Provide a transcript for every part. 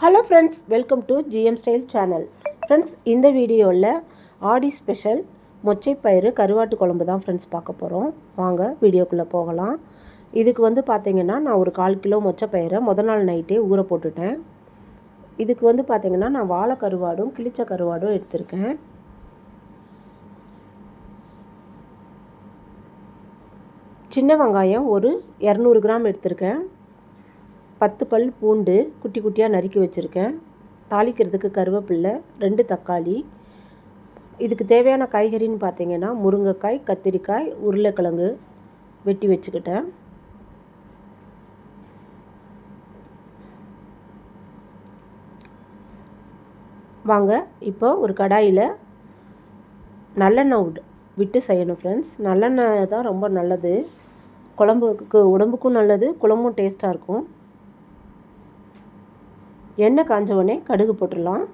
Hello friends welcome to GM style channel friends இந்த வீடியோவில் ஆடி special மொச்சைப்பயிறு கருவாட்டு குழம்பு தான் ஃப்ரெண்ட்ஸ் பார்க்க போகிறோம் வாங்க வீடியோக்குள்ளே போகலாம். இதுக்கு வந்து பார்த்தீங்கன்னா நான் ஒரு கால் கிலோ மொச்சைப்பயிரை முத நாள் நைட்டே ஊற போட்டுட்டேன். இதுக்கு வந்து பார்த்தீங்கன்னா நான் வாழை கருவாடும் கிழிச்ச கருவாடும் எடுத்திருக்கேன். சின்ன வெங்காயம் ஒரு இரநூறு கிராம் எடுத்திருக்கேன். பத்து பல் பூண்டு குட்டி குட்டியாக நறுக்கி வச்சுருக்கேன். தாளிக்கிறதுக்கு கருவேப்பில்லை ரெண்டு தக்காளி. இதுக்கு தேவையான காய்கறின்னு பார்த்தீங்கன்னா முருங்கைக்காய் கத்திரிக்காய் உருளைக்கிழங்கு வெட்டி வச்சுக்கிட்டேன். வாங்க இப்போ ஒரு கடாயில் நல்லெண்ணெய் விட்டு செய்யணும் ஃப்ரெண்ட்ஸ் நல்லெண்ணெய் தான் ரொம்ப நல்லது. குழம்புக்கு உடம்புக்கும் நல்லது குழம்பும் டேஸ்ட்டாக இருக்கும். எண்ணெய் காஞ்ச உடனே கடுகு போட்டுடலாம்.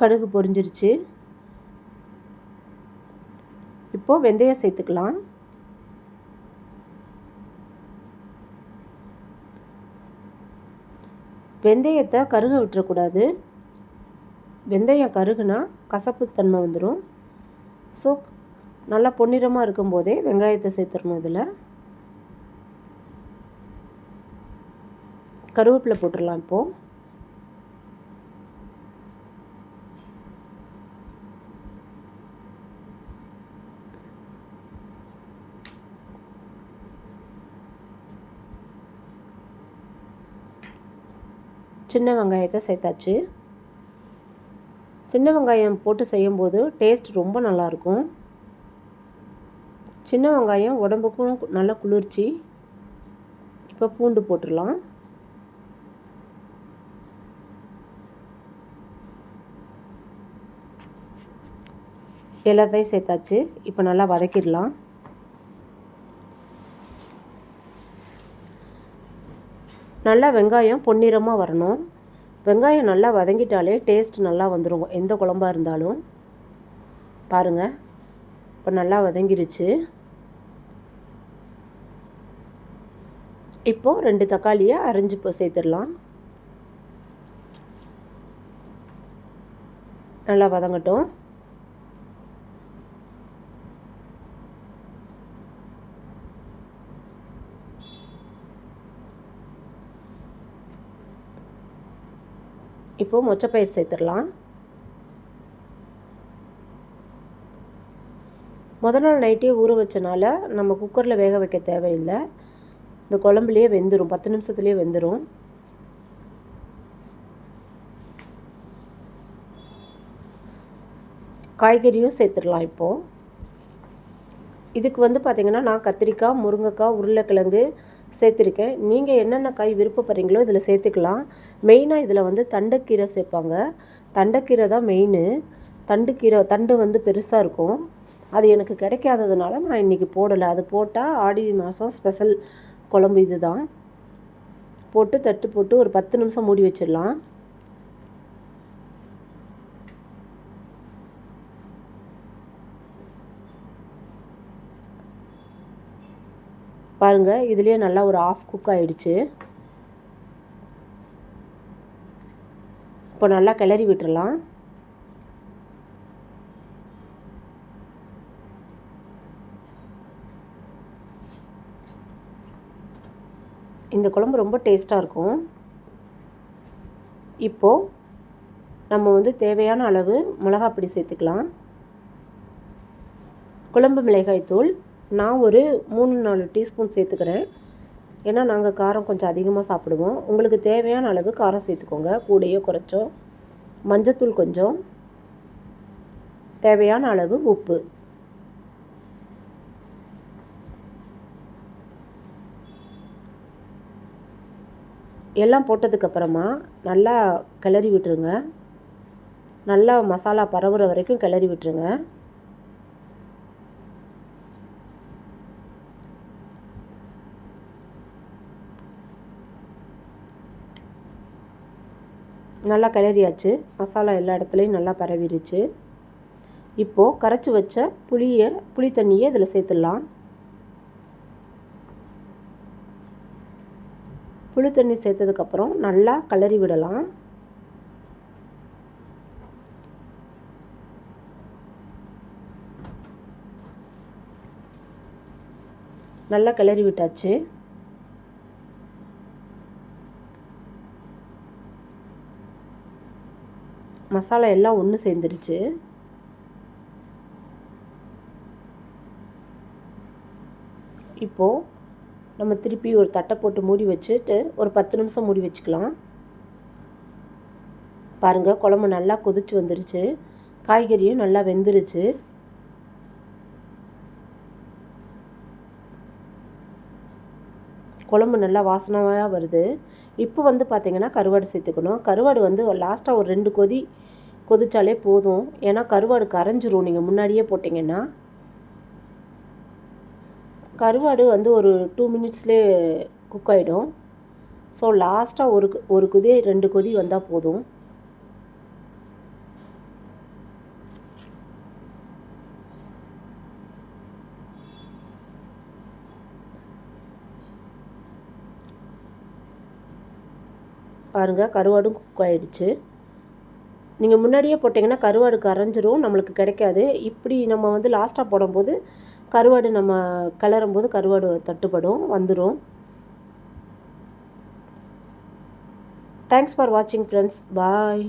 கடுகு பொரிஞ்சிருச்சு. இப்போது வெந்தயம் சேர்த்துக்கலாம். வெந்தயத்தை கருக விட்டுறக்கூடாது. வெந்தயம் கருகுனா கசப்புத்தன்மை வந்துடும் ஸோ நல்லா பொன்னிறமாக இருக்கும்போதே வெங்காயத்தை சேர்த்துடணும் இதில். கருவேப்பிலை போட்டுடலாம் இப்போது சின்ன வெங்காயத்தை சேர்த்தாச்சு. சின்ன வெங்காயம் போட்டு செய்யும்போது டேஸ்ட் ரொம்ப நல்லாயிருக்கும். சின்ன வெங்காயம் உடம்புக்கும் நல்ல குளிர்ச்சி. இப்போ பூண்டு போட்டுடலாம். எல்லாத்தையும் சேர்த்தாச்சு. இப்போ நல்லா வதக்கிடலாம். நல்லா வெங்காயம் பொன்னிறமாக வரணும். வெங்காயம் நல்லா வதங்கிட்டாலே டேஸ்ட் நல்லா வந்துடும் எந்த குழம்பாக இருந்தாலும். பாருங்கள் இப்போ நல்லா வதங்கிருச்சு. இப்போது ரெண்டு தக்காளியை அரைஞ்சி இப்போ சேர்த்துடலாம். நல்லா வதங்கட்டும். இப்போது மொச்சப்பயிர் சேர்த்துடலாம். முதல் நாள் நைட்டே ஊற வச்சனால நம்ம குக்கரில் வேக வைக்க தேவையில்லை. இந்த குழம்புலேயே வெந்துடும் பத்து நிமிஷத்துலேயே வெந்துடும் காய்கறியும் சேர்த்துடலாம் இப்போது இதுக்கு வந்து பார்த்திங்கன்னா நான் கத்திரிக்காய் முருங்கைக்காய் உருளைக்கிழங்கு சேர்த்துருக்கேன். நீங்கள் என்னென்ன காய் விருப்பப்படுறீங்களோ இதில் சேர்த்துக்கலாம். மெயினாக இதில் வந்து தண்டைக்கீரை சேர்ப்பாங்க. தண்டைக்கீரை தான் மெயின் தண்டுக்கீரை தண்டு வந்து பெருசாக இருக்கும். அது எனக்கு கிடைக்காததுனால நான் இன்றைக்கி போடலை. அது போட்டால் ஆடி மாதம் ஸ்பெஷல் குழம்பு இது தான் போட்டு தட்டு போட்டு ஒரு பத்து நிமிஷம் மூடி வச்சிடலாம். பாருங்கள் இதுலேயே நல்லா ஒரு ஆஃப் குக் ஆகிடுச்சு இப்போ நல்லா கிளறி விட்டுடலாம் இந்த குழம்பு ரொம்ப டேஸ்ட்டாக இருக்கும். இப்போது நம்ம வந்து தேவையான அளவு மிளகாப்பொடி சேர்த்துக்கலாம். குழம்பு மிளகாய் தூள் நான் ஒரு மூணு நாலு டீஸ்பூன் சேர்த்துக்கிறேன். ஏன்னா நாங்கள் காரம் கொஞ்சம் அதிகமாக சாப்பிடுவோம். உங்களுக்கு தேவையான அளவு காரம் சேர்த்துக்கோங்க. கூடையோ குறைச்சோ மஞ்சத்தூள் கொஞ்சம். தேவையான அளவு உப்பு. எல்லாம் போட்டதுக்கப்புறமா நல்லா கிளறி விட்டுருங்க. நல்லா மசாலா பரவுற வரைக்கும் கிளறி விட்டுருங்க. நல்லா கிளறியாச்சு. மசாலா எல்லா இடத்துலையும் நல்லா பரவிருச்சு. இப்போது கரைச்சி வச்ச புளியை புளி தண்ணியை இதில் சேர்த்துடலாம். புளி தண்ணி சேர்த்ததுக்கப்புறம் நல்லா கிளறி விடலாம். நல்லா கிளறி விட்டாச்சு. மசாலா எல்லாம் ஒன்று சேர்ந்துருச்சு. இப்போது நம்ம திருப்பி ஒரு தட்டை போட்டு மூடி வச்சுட்டு ஒரு பத்து நிமிஷம் மூடி வச்சுக்கலாம். பாருங்கள் குழம்பு நல்லா கொதிச்சு வந்துருச்சு. காய்கறியும் நல்லா வெந்துருச்சு. குழம்பு நல்லா வாசனமாக வருது. இப்போ வந்து பார்த்திங்கன்னா கருவாடு சேர்த்துக்கணும். கருவாடு வந்து லாஸ்ட்டாக ஒரு ரெண்டு கொதி கொதிச்சாலே போதும். ஏன்னா கருவாடு கரைஞ்சிரும். நீங்கள் முன்னாடியே போட்டிங்கன்னா. கருவாடு வந்து ஒரு டூ மினிட்ஸ்லேயே குக் ஆகிடும் ஸோ லாஸ்ட்டாக ஒரு ஒரு கொதி ரெண்டு கொதி வந்தால் போதும். பாருங்கள் கருவாடும் குக் ஆகிடுச்சு நீங்கள் முன்னாடியே போட்டிங்கன்னா கருவாடு கரைஞ்சிரும் நம்மளுக்கு கிடைக்காது. இப்படி நம்ம வந்து லாஸ்ட்டாக போடும்போது கருவாடு நம்ம கிளறும் போது கருவாடு தட்டுப்படும் வந்துடும் தேங்க்ஸ் ஃபார் வாட்சிங் ஃப்ரெண்ட்ஸ் பாய்